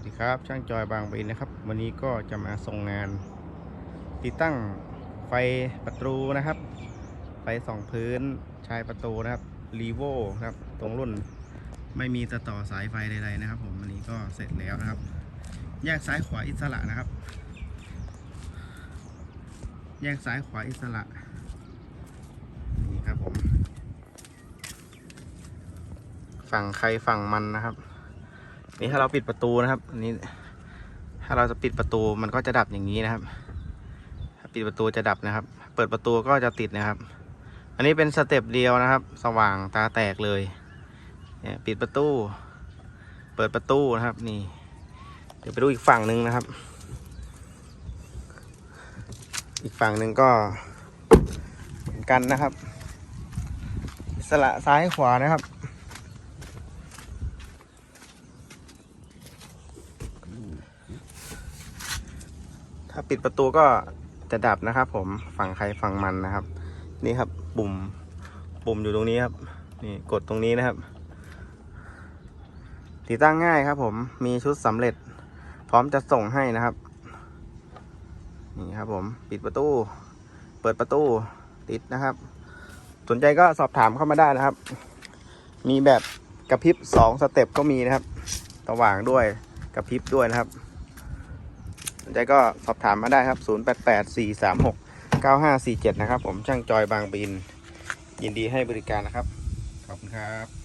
สวัสดีครับช่างจอยบางบินนะครับ วันนี้ก็จะมาส่งงาน ติดตั้งไฟประตูนะครับ ไฟสองพื้นชายประตูนะครับรีโวนะครับ ตรงรุ่นไม่มีตะต่อสายไฟใดๆนะครับ ผมวันนี้ก็เสร็จแล้วนะครับ แยกซ้ายขวาอิสระนะครับ แยกซ้ายขวาอิสระนี่ครับผมฝั่งใครฝั่งมันนะครับ นี่ถ้าเราปิดประตูนะครับอันนี้ถ้าเราจะปิดประตูมันก็จะดับอย่างนี้นะครับปิดประตูจะดับนะครับ เปิดประตูก็จะติดนะครับ อันนี้เป็นสเต็ปเดียวนะครับ สว่างตาแตกเลยเนี่ยปิดประตู เปิดประตูนะครับ นี่ เดี๋ยวไปดูอีกฝั่งหนึ่งนะครับ อีกฝั่งหนึ่งก็เหมือนกันนะครับ สละซ้ายขวานะครับ ถ้าปิดประตูก็จะดับนะครับ ผมฝั่งใครฝั่งมันนะครับ นี่ครับปุ่มปุ่มอยู่ตรงนี้ครับ นี่กดตรงนี้นะครับ ติดตั้งง่ายครับ ผมมีชุดสำเร็จ พร้อมจะส่งให้นะครับ นี่ครับ ผมปิดประตู เปิดประตูติดนะครับ สนใจก็สอบถามเข้ามาได้นะครับ มีแบบกระพริบสองสเต็ปก็มีนะครับสว่างด้วยกระพริบด้วยนะครับ นใจก็สอบถามมาได้ครับ 0884369547 นะครับ ผมช่างจอยบางบิน ยินดีให้บริการนะครับ ขอบคุณครับ